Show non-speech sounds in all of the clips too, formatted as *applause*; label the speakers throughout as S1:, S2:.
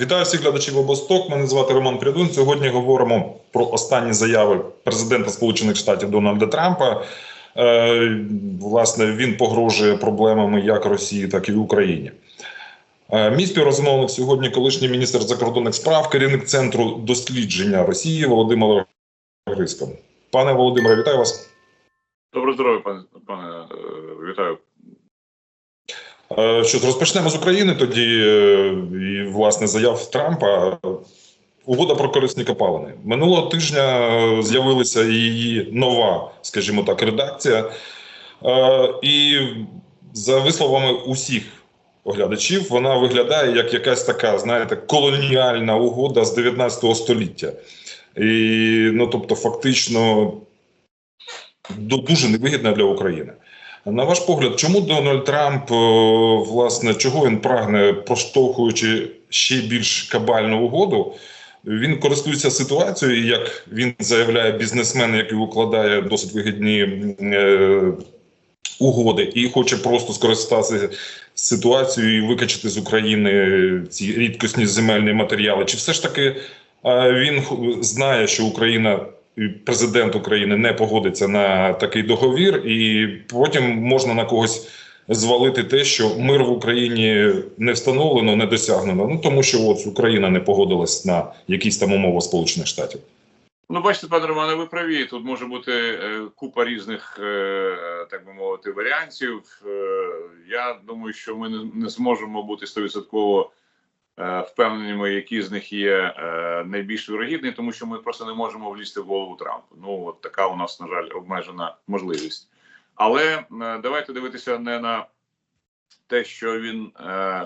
S1: Вітаю всіх глядачів обосток. Мене звати Роман Прядун. Сьогодні говоримо про останні заяви президента Сполучених Штатів Дональда Трампа. Е, власне, він погрожує проблемами як Росії, так і Україні. Е, мій співрозмовник сьогодні колишній міністр закордонних справ, керівник центру дослідження Росії Володимир Грисько. Пане Володимире, вітаю вас.
S2: Доброго здоров'я, пане пане е, вітаю.
S1: Е, Що ж, розпочнемо з України тоді е, і власне заяв Трампа. Угода про корисні копалини минулого тижня е, з'явилася її нова, скажімо так, редакція, і за висловами усіх оглядачів, вона виглядає як якась така, знаєте, колоніальна угода з 19 століття. І, ну, тобто, фактично, дуже невигідна для України. На ваш погляд, чому Дональд Трамп, е, власне, чого він прагне, проштовхуючи ще більш кабальну угоду? Він користується ситуацією, як він заявляє, бізнесмен, який укладає досить вигідні е, угоди, і хоче просто скористатися ситуацією і викачати з України ці рідкісні земельні матеріали. Чи все ж таки е, він знає, що Україна президент України не погодиться на такий договір, і потім можна на когось звалити те, що мир в Україні не встановлено, не досягнено. Ну тому що от Україна не погодилась на якісь там умови Сполучених Штатів.
S2: Ну, бачите, пане Романе, ви праві. Тут може бути е, купа різних, е, так би мовити, варіантів. Е, я думаю, що ми не, зможемо бути стовідсотково е, впевненими, які з них є е, найбільш вірогідні, тому що ми просто не можемо влізти в голову Трампу. Ну, от така у нас, на жаль, обмежена можливість. Але е, давайте дивитися не на те, що він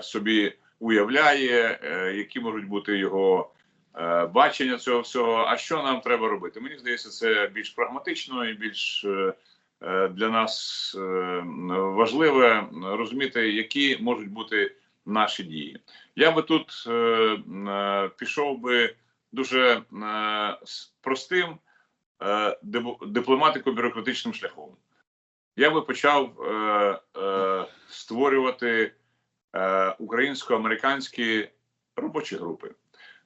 S2: собі уявляє, які можуть бути його бачення цього всього. А що нам треба робити? Мені здається, це більш прагматично і більш для нас важливе розуміти, які можуть бути наші дії. Я би тут е, е, пішов би дуже е, простим е, дипломатико-бюрократичним шляхом. Я би почав е, е, створювати е, українсько-американські робочі групи.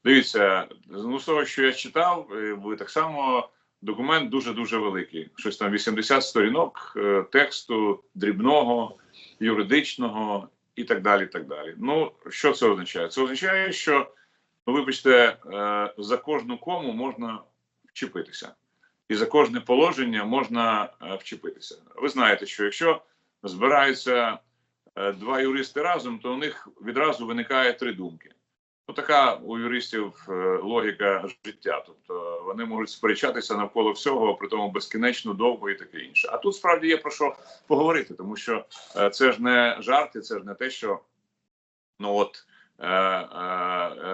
S2: Дивіться, ну з того, що я читав, е, ви так само документ дуже дуже великий. Щось там 80 сторінок е, тексту дрібного, юридичного і так далі. і так далі. Ну що це означає? Це означає, що ну, вибачте, е, за кожну кому можна вчепитися, і за кожне положення можна е, вчепитися. Ви знаєте, що якщо збираються е, два юристи разом, то у них відразу виникає три думки. Ну, така у юристів е, логіка життя. Тобто вони можуть сперечатися навколо всього, при тому безкінечно довго і таке інше. А тут справді є про що поговорити, тому що е, це ж не жарти, це ж не те, що ну от е,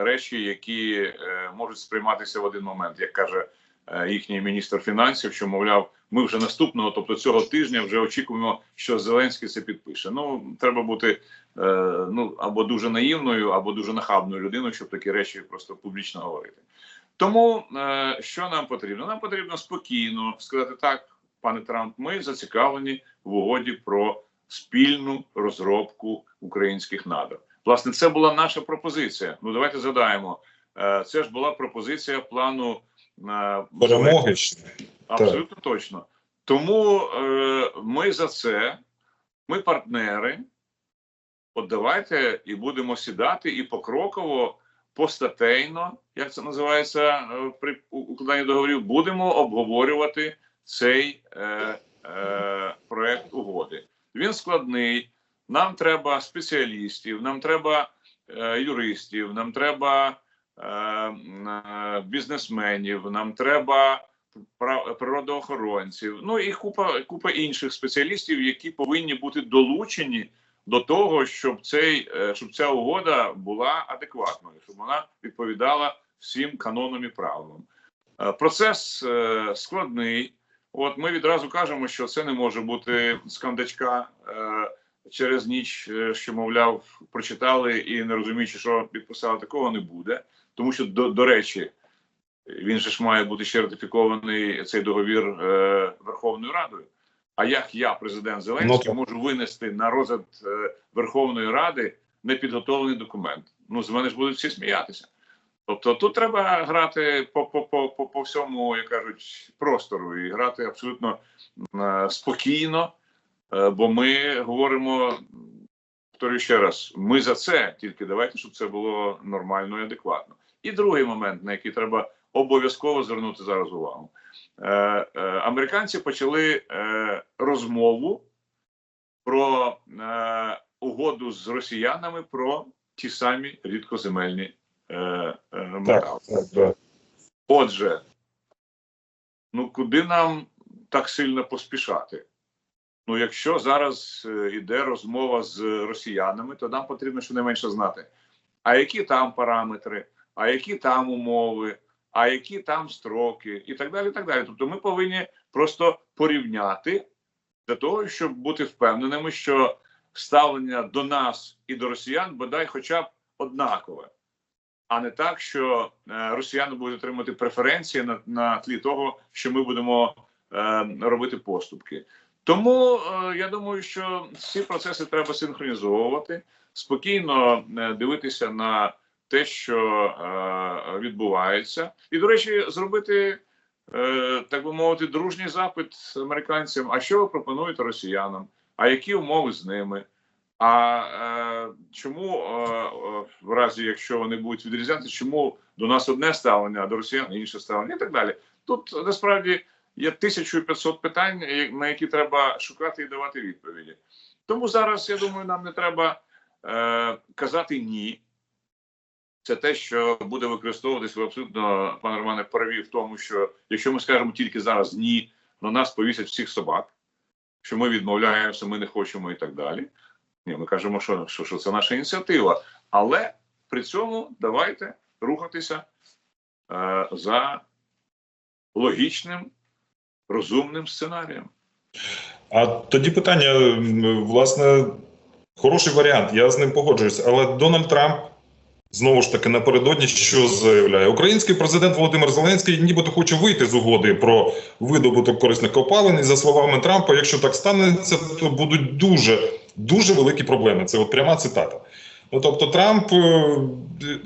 S2: речі, які можуть сприйматися в один момент, як каже їхній міністр фінансів, що мовляв, ми вже наступного, тобто цього тижня, вже очікуємо, що Зеленський це підпише. Ну треба бути е, ну або дуже наївною, або дуже нахабною людиною, щоб такі речі просто публічно говорити. Тому е, що нам потрібно? Нам потрібно спокійно сказати так, пане Трамп. Ми зацікавлені в угоді про спільну розробку українських надр. Власне, це була наша пропозиція. Ну давайте згадаємо. Е, це ж була пропозиція плану е,
S1: Перемоги.
S2: Абсолютно точно. Тому е, ми за це, ми партнери. От давайте і будемо сідати і покроково, постатейно, як це називається е, при укладанні договорів, будемо обговорювати цей е, е, проект угоди. Він складний. Нам треба спеціалістів, нам треба е, юристів, нам треба бізнесменів, нам треба природоохоронців, ну і купа купа інших спеціалістів, які повинні бути долучені до того, щоб цей е, щоб ця угода була адекватною, щоб вона відповідала всім канонам і правилам. Е, Процес е, складний. От ми відразу кажемо, що це не може бути з кандачка е, через ніч, е, що мовляв, прочитали і не розуміючи, що підписали, такого не буде. Тому що до, до речі, він же ж має бути ще ратифікований цей договір е, Верховною Радою. А як я, президент Зеленський,
S1: Ну,
S2: можу винести на розгляд е, Верховної Ради непідготовлений документ? ну з мене ж будуть всі сміятися. Тобто тут треба грати по, по, по, по, по всьому, як кажуть, простору і грати абсолютно е, спокійно, бо ми говоримо, повторюю ще раз, ми за це, тільки давайте, щоб це було нормально і адекватно. І другий момент, на який треба обов'язково звернути зараз увагу. Е, е, американці почали е, розмову про е, угоду з росіянами про ті самі рідкоземельні е, е, метали. Отже, ну куди нам так сильно поспішати? Ну, якщо зараз е, іде розмова з росіянами, то нам потрібно щонайменше знати, а які там параметри, а які там умови, а які там строки, і так далі. і так далі. Тобто ми повинні просто порівняти для того, щоб бути впевненими, що ставлення до нас і до росіян бодай хоча б однакове а не так, що е, росіяни будуть отримати преференції на, на тлі того, що ми будемо е, робити поступки. Тому е, я думаю, що ці процеси треба синхронізовувати, спокійно е, дивитися на те, що е, відбувається, і до речі, зробити. Так би мовити, дружній запит американцям. А що ви пропонуєте росіянам? А які умови з ними? А чому в разі, якщо вони будуть відрізнятися, чому до нас одне ставлення, а до росіян інше ставлення і так далі? Тут насправді є 1500 питань, на які треба шукати і давати відповіді. Тому зараз я думаю, нам не треба е, казати ні. Це те, що буде використовуватись. Ви абсолютно, пане Романе, праві в тому, що якщо ми скажемо тільки зараз ні, на нас повісять всіх собак, що ми відмовляємося, ми не хочемо і так далі. Ні, ми кажемо, що, що, що це наша ініціатива. Але при цьому давайте рухатися е, за логічним, розумним сценарієм.
S1: А тоді питання, власне, хороший варіант. Я з ним погоджуюсь. Але Дональд Трамп знову ж таки напередодні що заявляє? Український президент Володимир Зеленський нібито хоче вийти з угоди про видобуток корисних копалин. І за словами Трампа, якщо так станеться, то будуть дуже дуже великі проблеми. Це от пряма цитата. Ну тобто, Трамп е,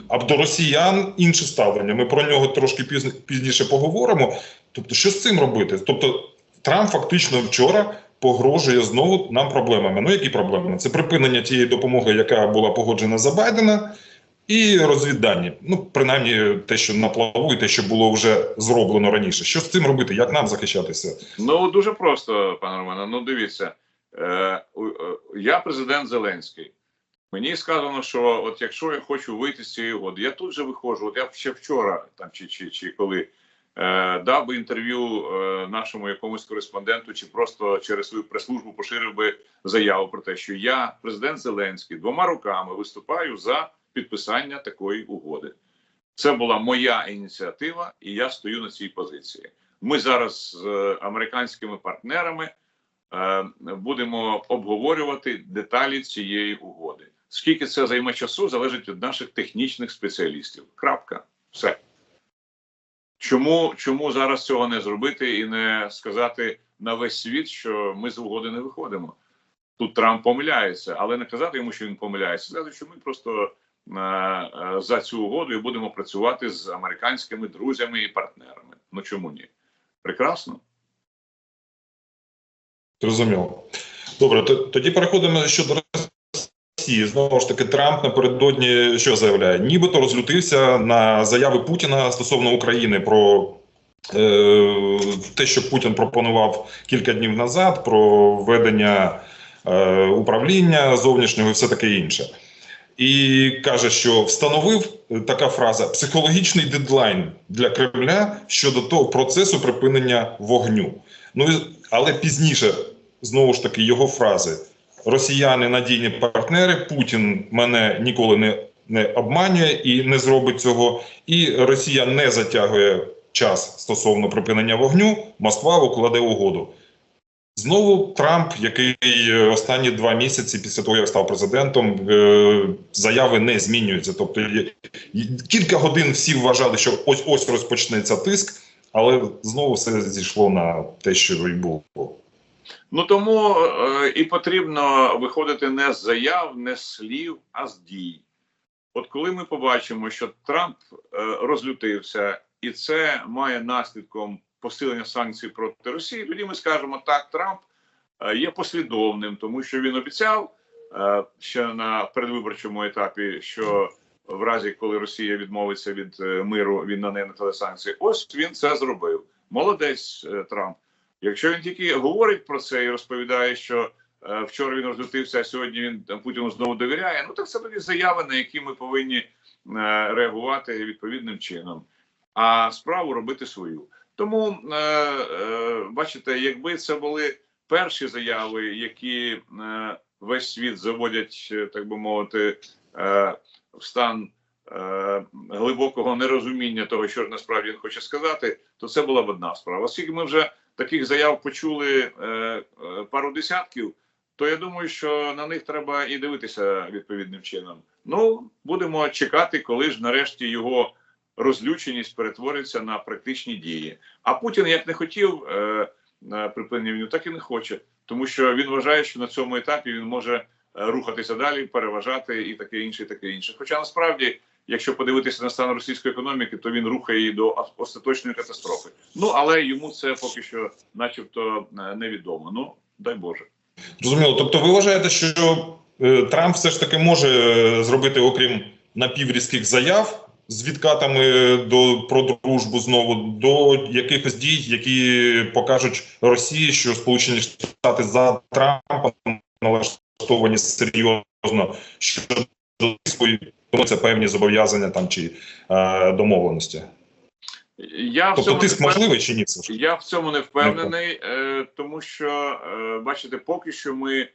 S1: а до росіян інше ставлення. Ми про нього трошки пізн- пізніше поговоримо. Тобто, що з цим робити? Тобто, Трамп фактично вчора погрожує знову нам проблемами. Ну які проблеми? Це припинення тієї допомоги, яка була погоджена за Байдена, і розвіддані. Ну, принаймні, те, що на плаву, і те, що було вже зроблено раніше. Що з цим робити? Як нам захищатися?
S2: Ну дуже просто, пане Романе. Ну дивіться, е, е, я президент Зеленський. Мені сказано, що от якщо я хочу вийти з цієї угоди, я тут же виходжу. От я ще вчора, там чи чи, чи коли дав би інтерв'ю е, нашому якомусь кореспонденту, чи просто через свою прес-службу поширив би заяву про те, що я, президент Зеленський, двома руками виступаю за підписання такої угоди. Це була моя ініціатива, і я стою на цій позиції. Ми зараз з е, американськими партнерами е, будемо обговорювати деталі цієї угоди. Скільки це займе часу, залежить від наших технічних спеціалістів. Крапка. Все. Чому, чому зараз цього не зробити і не сказати на весь світ, що ми з угоди не виходимо? Тут Трамп помиляється, але не казати йому, що він помиляється, сказати, що ми просто е, е, за цю угоду і будемо працювати з американськими друзями і партнерами. Ну чому ні? Прекрасно.
S1: Зрозуміло. Добре, тоді переходимо щодо Росії. Знову ж таки, Трамп напередодні що заявляє? Нібито розлютився на заяви Путіна стосовно України про е, те, що Путін пропонував кілька днів назад, про введення е, управління зовнішнього і все таке інше. І каже, що встановив е, така фраза психологічний дедлайн для Кремля щодо того процесу припинення вогню. Ну але пізніше знову ж таки його фрази: Росіяни надійні партнери, Путін мене ніколи не, не обманює і не зробить цього. І Росія не затягує час стосовно припинення вогню. Москва укладе угоду. Знову Трамп, який е, останні два місяці після того, як став президентом, е, заяви не змінюються. Тобто кілька годин всі вважали, що ось ось розпочнеться тиск, але знову все зійшло на те, що й було.
S2: Ну тому е, і потрібно виходити не з заяв, не з слів, а з дій. От коли ми побачимо, що Трамп е, розлютився, і це має наслідком посилення санкцій проти Росії, тоді ми скажемо так, Трамп е, є послідовним, тому що він обіцяв е, ще на передвиборчому етапі, що в разі, коли Росія відмовиться від е, миру, він на неї накле санкції. Ось він це зробив. Молодець е, Трамп. Якщо він тільки говорить про це і розповідає, що е, вчора він розлютився, а сьогодні він Путіну знову довіряє. Ну так це тоді заяви, на які ми повинні е, реагувати відповідним чином, а справу робити свою. Тому е, е, бачите, якби це були перші заяви, які е, весь світ заводять, е, так би мовити, е, в стан е, глибокого нерозуміння того, що насправді він хоче сказати, то це була б одна справа. Оскільки ми вже таких заяв почули е, е, пару десятків, то я думаю, що на них треба і дивитися відповідним чином. Ну, будемо чекати, коли ж нарешті його розлюченість перетвориться на практичні дії. А Путін як не хотів е, припинення війни, так і не хоче, тому що він вважає, що на цьому етапі він може рухатися далі, переважати і таке інше, і таке інше. Хоча насправді. Якщо подивитися на стан російської економіки, то він рухає її до остаточної катастрофи. Ну але йому це поки що, начебто, е, невідомо. Ну дай Боже.
S1: Зрозуміло. Тобто, ви вважаєте, що е, Трамп все ж таки може е, зробити, окрім напіврізких заяв з відкатами до про дружбу знову до якихось дій, які покажуть Росії, що Сполучені Штати за Трампом налаштовані серйозно щодо це певні зобов'язання там чи е, домовленості.
S2: Я в
S1: Тобто
S2: цьому
S1: тиск можливий чи ні? ж?
S2: Я в цьому не впевнений, е, тому що е, бачите, поки що ми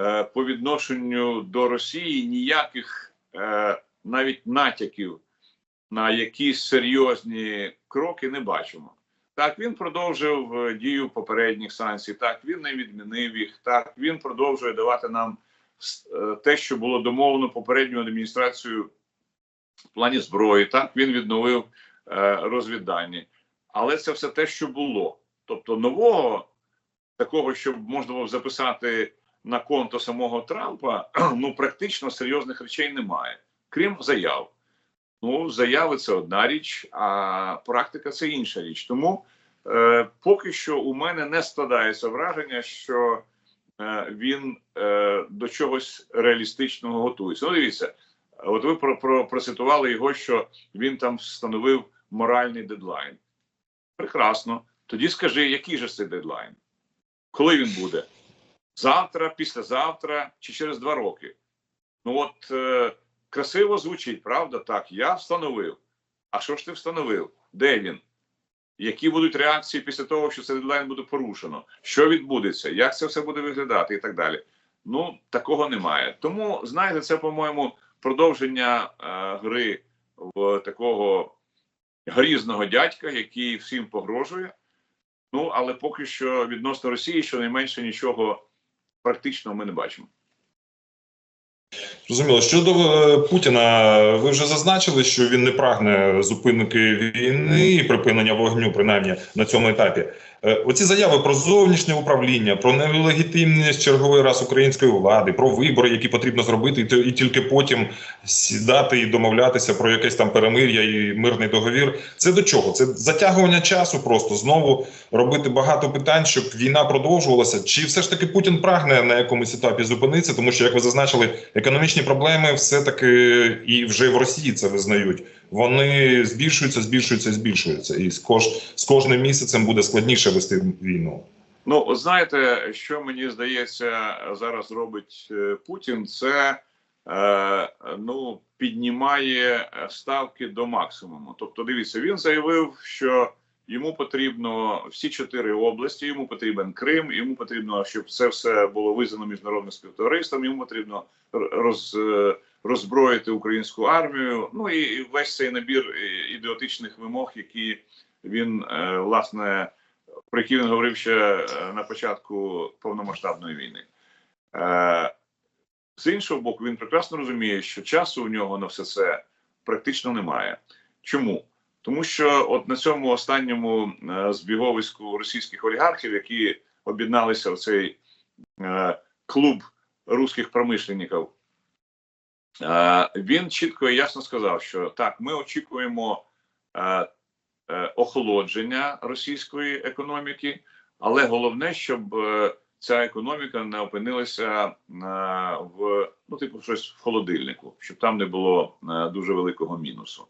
S2: е, по відношенню до Росії ніяких е, навіть натяків на якісь серйозні кроки не бачимо. Так, він продовжив е, дію попередніх санкцій. Так, він не відмінив їх. Так, він продовжує давати нам те, що було домовлено попередньою адміністрацією в плані зброї. Так, він відновив е, розвіддані. Але це все те, що було. Тобто нового такого, щоб можна було записати на конто самого Трампа, *clears throat* ну практично серйозних речей немає, крім заяв. Ну, заяви це одна річ, а практика це інша річ. Тому е, поки що у мене не складається враження, що е, він е, до чогось реалістичного готується. Ну, дивіться, от ви про, про, процитували його, що він там встановив моральний дедлайн. Прекрасно. Тоді скажи, який же це дедлайн? Коли він буде? Завтра, післязавтра чи через два роки? Ну от е, красиво звучить, правда? Так, я встановив. А що ж ти встановив? Де він? Які будуть реакції після того, що цей дедлайн буде порушено? Що відбудеться? Як це все буде виглядати і так далі? Ну, такого немає. Тому, знаєте, це, по-моєму, продовження е, гри в такого грізного дядька, який всім погрожує. Ну, але поки що відносно Росії щонайменше нічого практичного ми не бачимо.
S1: Зрозуміло. Щодо е, Путіна, ви вже зазначили, що він не прагне зупинки війни і припинення вогню, принаймні на цьому етапі. Е, Оці заяви про зовнішнє управління, про нелегітимність черговий раз української влади, про вибори, які потрібно зробити, і тільки потім сідати і домовлятися про якесь там перемир'я і мирний договір. Це до чого? Це затягування часу, просто знову робити багато питань, щоб війна продовжувалася. Чи все ж таки Путін прагне на якомусь етапі зупинитися, тому що, як ви зазначили, економічні проблеми все таки і вже в Росії це визнають. Вони збільшуються, збільшуються, збільшуються, і з кож з кожним місяцем буде складніше вести війну.
S2: Ну, знаєте, що мені здається, зараз робить е, Путін, це е, ну, піднімає ставки до максимуму. Тобто, дивіться, він заявив, що йому потрібно всі чотири області, йому потрібен Крим, йому потрібно, щоб це все було визнано міжнародним співтовариством, йому потрібно роз, е, роззброїти українську армію. Ну і весь цей набір е, ідіотичних вимог, які він е, власне про які він говорив ще е, на початку повномасштабної війни. З іншого боку, він прекрасно розуміє, що часу у нього на все це практично немає. Чому? Тому що от на цьому останньому збіговиську російських олігархів, які об'єдналися в цей клуб русських промишленників, Він чітко і ясно сказав, що так, ми очікуємо е, е, охолодження російської економіки, але головне, щоб е, ця економіка не опинилася е, в ну, типу, щось в холодильнику, щоб там не було е, дуже великого мінусу.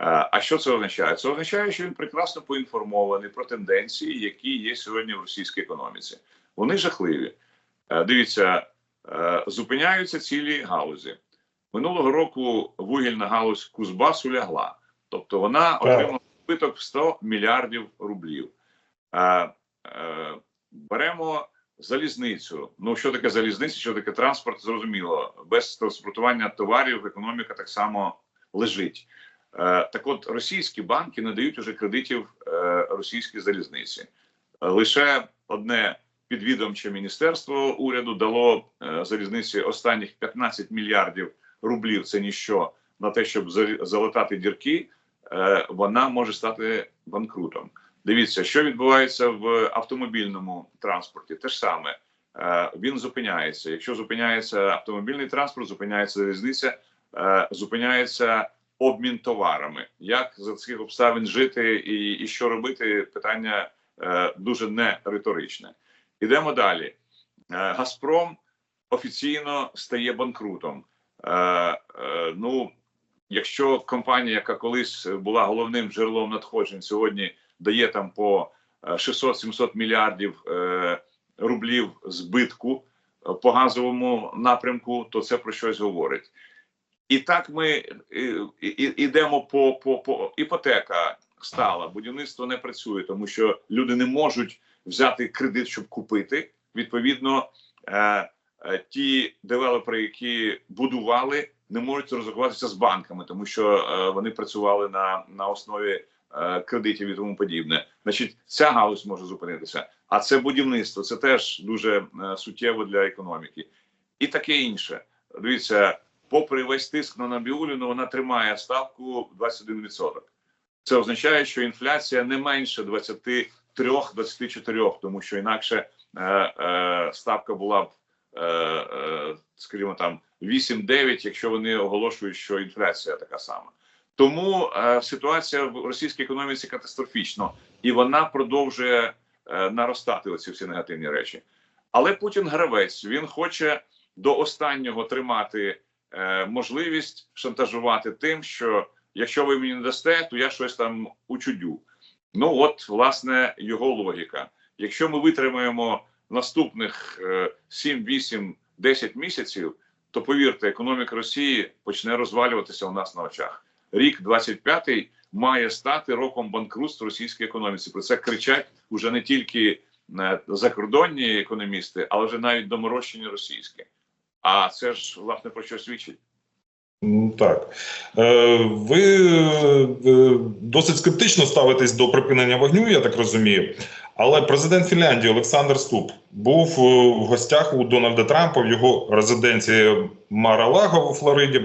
S2: Е, А що це означає? Це означає, що він прекрасно поінформований про тенденції, які є сьогодні в російській економіці. Вони жахливі. Е, Дивіться, е, зупиняються цілі галузі. Минулого року вугільна галузь Кузбасу лягла, тобто вона отримала збиток в 100 мільярдів рублів. Е, е, Беремо залізницю. Ну що таке залізниця? Що таке транспорт? Зрозуміло, без транспортування товарів економіка так само лежить. Е, Так от російські банки не дають уже кредитів е, російській залізниці. Лише одне підвідомче міністерство уряду дало е, залізниці останніх 15 мільярдів рублів. Це ніщо на те, щоб за- залатати дірки. е, Вона може стати банкрутом. Дивіться, що відбувається в автомобільному транспорті. Те ж саме Е, він зупиняється. Якщо зупиняється автомобільний транспорт, зупиняється залізниця, е, зупиняється обмін товарами. Як за цих обставин жити і, і що робити? Питання дуже не риторичне. Ідемо далі. Газпром офіційно стає банкрутом. Е, е, ну, якщо компанія, яка колись була головним джерелом надходжень, сьогодні дає там по е, 600-700 мільярдів е, рублів збитку по газовому напрямку, то це про щось говорить. І так ми ідемо по, по, по іпотека стала, будівництво не працює, тому що люди не можуть взяти кредит, щоб купити. Відповідно, ті девелопери, які будували, не можуть розрахуватися з банками, тому що е, вони працювали на, на основі е, кредитів і тому подібне. Значить, ця галузь може зупинитися. А це будівництво, це теж дуже е, суттєво для економіки, і таке інше. Дивіться, попри весь тиск на Набіуліну, вона тримає ставку 21%. Це означає, що інфляція не менше 23-24, тому що інакше е, е, ставка була б, е, е, скажімо там, 8-9, якщо вони оголошують, що інфляція така сама. Тому е, ситуація в російській економіці катастрофічна, і вона продовжує е, наростати оці всі негативні речі. Але Путін гравець він хоче до останнього тримати е, можливість шантажувати тим, що якщо ви мені не дасте, то я щось там учудю. Ну от власне його логіка. Якщо ми витримаємо наступних е, 7, 8, 10 місяців, то повірте, економіка Росії почне розвалюватися у нас на очах. Рік 25-й має стати роком банкрутства російської економіці. Про це кричать уже не тільки е, закордонні економісти, але вже навіть доморощені російські. А це ж власне про що свідчить.
S1: Ну, Так. Е, Ви е, досить скептично ставитесь до припинення вогню, я так розумію. Але президент Фінляндії Олександр Ступ був е, в гостях у Дональда Трампа в його резиденції Мара-Лаго у Флориді.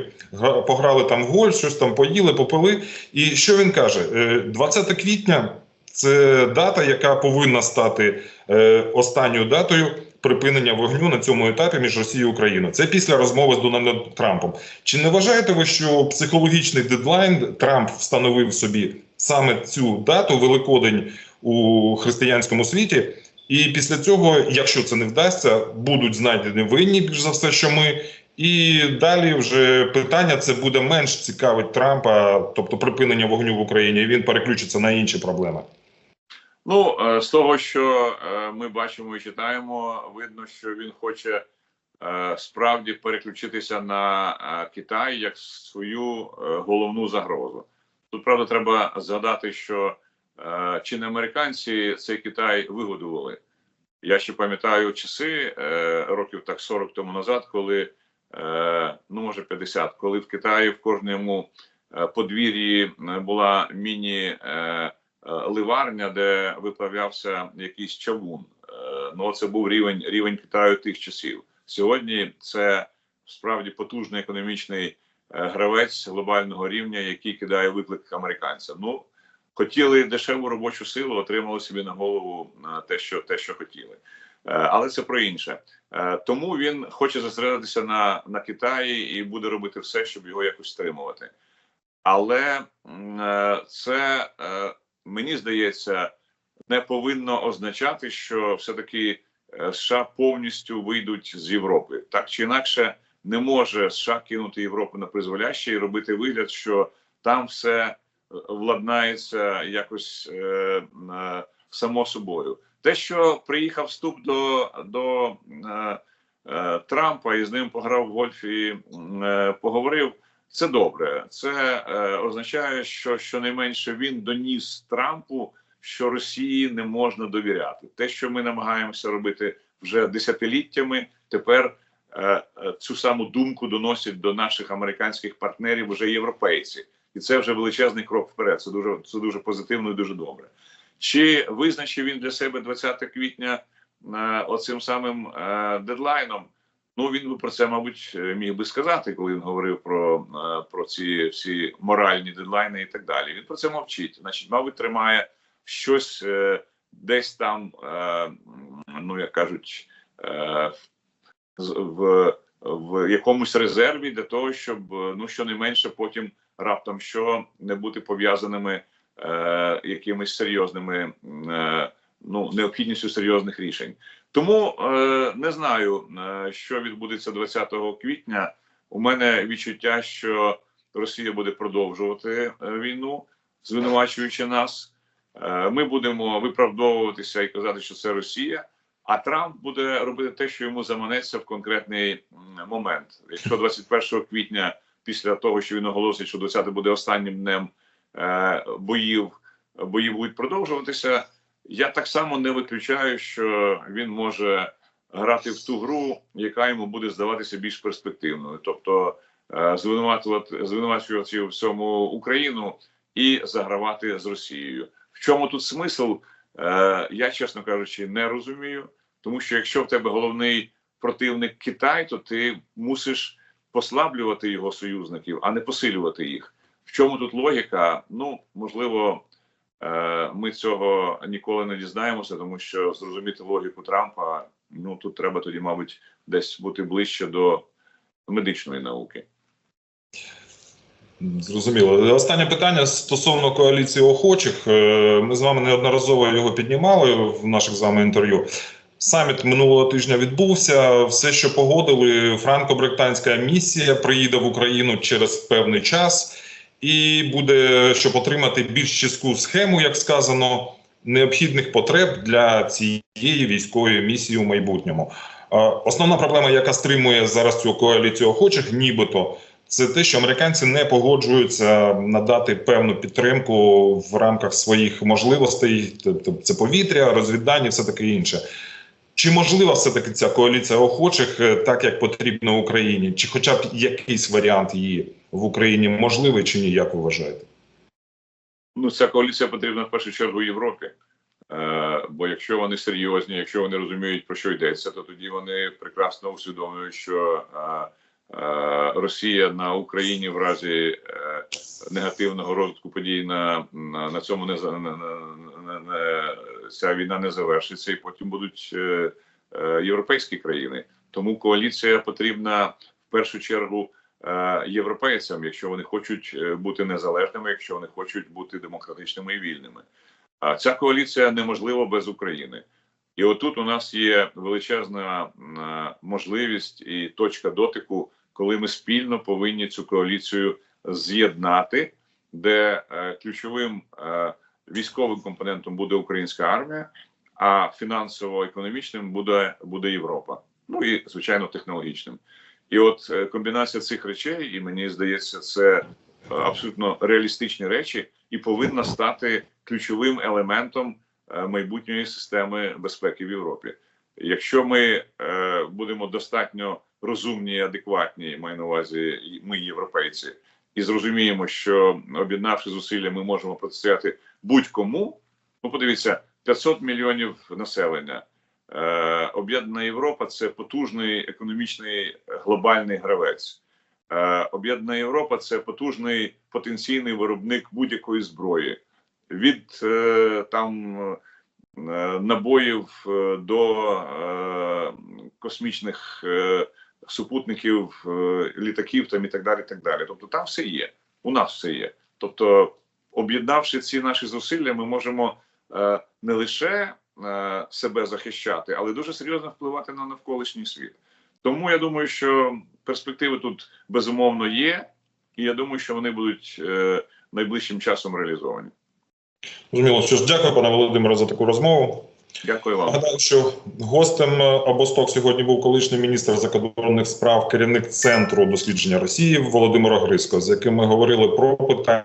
S1: Пограли там в гольф, щось там поїли, попили. І що він каже? Е, 20 квітня це дата, яка повинна стати е, останньою датою припинення вогню на цьому етапі між Росією і Україною. Це після розмови з Дональдом Трампом. Чи не вважаєте ви, що психологічний дедлайн Трамп встановив собі саме цю дату Великодень у християнському світі? І після цього, якщо це не вдасться, будуть знайдені винні більш за все, що ми. І далі вже питання це буде менш цікавить Трампа, тобто припинення вогню в Україні. Він переключиться на інші проблеми.
S2: Ну, е, з того, що е, ми бачимо і читаємо, видно, що він хоче е, справді переключитися на Китай як свою головну загрозу. Тут правда треба згадати, що чи не американці цей Китай вигодували. Я ще пам'ятаю часи е, років так 40 тому назад, коли е, ну може 50, коли в Китаї в кожному е, подвір'ї е, була міні. Е, е, ливарня, де виплавлявся якийсь чавун. Е, Ну, це був рівень рівень Китаю тих часів. Сьогодні це справді потужний економічний е, гравець глобального рівня, який кидає виклик американцям. Ну хотіли дешеву робочу силу, отримали собі на голову е, те, що те, що хотіли. але це про інше. Е, Тому він хоче зосередитися на, на Китаї і буде робити все, щоб його якось стримувати. Але е, це е, мені здається не повинно означати, що все-таки е, США повністю вийдуть з Європи. Так чи інакше, не може США кинути Європу на призволяще і робити вигляд, що там все е, владнається якось е, само собою. Те, що приїхав вступ до, до е, е, Трампа і з ним пограв в гольф е, поговорив. Це добре. Це е, означає, що щонайменше він доніс Трампу, що Росії не можна довіряти. Те, що ми намагаємося робити вже десятиліттями, тепер е, е, цю саму думку доносять до наших американських партнерів вже європейці, і це вже величезний крок вперед. Це дуже це дуже позитивно і дуже добре. Чи визначив він для себе 20 квітня е, оцим самим е, дедлайном? Ну він би про це, мабуть, міг би сказати, коли він говорив про, е, про ці всі моральні дедлайни і так далі. Він про це мовчить. Значить, мабуть, тримає щось е, десь там, е, ну як кажуть, е, в, в якомусь резерві для того, щоб е, ну щонайменше потім раптом що не бути пов'язаними е, якимись серйозними е, ну необхідністю серйозних рішень. Тому е, не знаю, е, що відбудеться 20 квітня. У мене відчуття, що Росія буде продовжувати е, війну, звинувачуючи нас. Е, ми будемо виправдовуватися і казати, що це Росія. А Трамп буде робити те, що йому заманеться в конкретний момент. Якщо 21 квітня, після того, що він оголосить, що 20 буде останнім днем е, боїв, бої будуть продовжуватися. Я так само не виключаю, що він може грати в ту гру, яка йому буде здаватися більш перспективною, тобто е, звинувачувати звинувачувати у всьому Україну і загравати з Росією. В чому тут смисл? Е, Я, чесно кажучи, не розумію, тому що якщо в тебе головний противник Китай, то ти мусиш послаблювати його союзників, а не посилювати їх. В чому тут логіка? Ну можливо. Е, Ми цього ніколи не дізнаємося, тому що зрозуміти логіку Трампа ну тут треба тоді, мабуть, десь бути ближче до медичної науки.
S1: Зрозуміло. Останнє питання стосовно коаліції охочих. Е, Ми з вами неодноразово його піднімали в наших з вами інтерв'ю. Саміт минулого тижня відбувся. Все, що погодили, франко-британська місія приїде в Україну через певний час і буде, щоб отримати більш чітку схему, як сказано, необхідних потреб для цієї військової місії у майбутньому. Основна проблема, яка стримує зараз цю коаліцію охочих, нібито це те, що американці не погоджуються надати певну підтримку в рамках своїх можливостей, тобто це повітря, розвіддання, все таке інше. Чи можлива все таки ця коаліція охочих, е, так як потрібно Україні? Чи хоча б якийсь варіант її в Україні можливий, чи ні, як вважаєте?
S2: Ну, ця коаліція потрібна в першу чергу Європі. Е, бо якщо вони серйозні, якщо вони розуміють про що йдеться, то тоді вони прекрасно усвідомлюють, що е, е, Росія на Україні в разі е, негативного розвитку подій на, на, на цьому не, не, не, не ця війна не завершиться, і потім будуть е, е, європейські країни. Тому коаліція потрібна в першу чергу е, європейцям, якщо вони хочуть бути незалежними, якщо вони хочуть бути демократичними і вільними. А ця коаліція неможлива без України. І отут у нас є величезна можливість і точка дотику, коли ми спільно повинні цю коаліцію з'єднати, де ключовим військовим компонентом буде українська армія, а фінансово-економічним буде, буде Європа. Ну і звичайно технологічним. І от е, комбінація цих речей, і мені здається, це е, абсолютно реалістичні речі, і повинна стати ключовим елементом е, майбутньої системи безпеки в Європі. Якщо ми будемо достатньо розумні і адекватні, маю на увазі, ми, європейці, і зрозуміємо, що об'єднавши зусилля, ми можемо протистояти будь-кому. Ну, подивіться, 500 мільйонів населення. Е, Об'єднана Європа це потужний економічний глобальний гравець. Е, Об'єднана Європа це потужний потенційний виробник будь-якої зброї від е, там е, набоїв е, до е, космічних е, супутників, е, літаків там і так далі. так далі. Тобто там все є. У нас все є. Тобто, об'єднавши ці наші зусилля, ми можемо е, не лише е, себе захищати, але дуже серйозно впливати на навколишній світ. Тому я думаю, що перспективи тут безумовно є, і я думаю, що вони будуть е, найближчим часом реалізовані.
S1: Зрозуміло, що ж дякую, пане Володимире, за таку розмову.
S2: Дякую вам.
S1: Нагадаю, що гостем е, обосток сьогодні був колишній міністр закордонних справ, керівник центру дослідження Росії Володимир Гриско, з яким ми говорили про питання,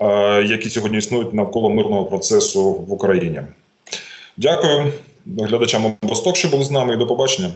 S1: е, які сьогодні існують навколо мирного процесу в Україні. Дякую глядачам обосток, що були з нами, і до побачення.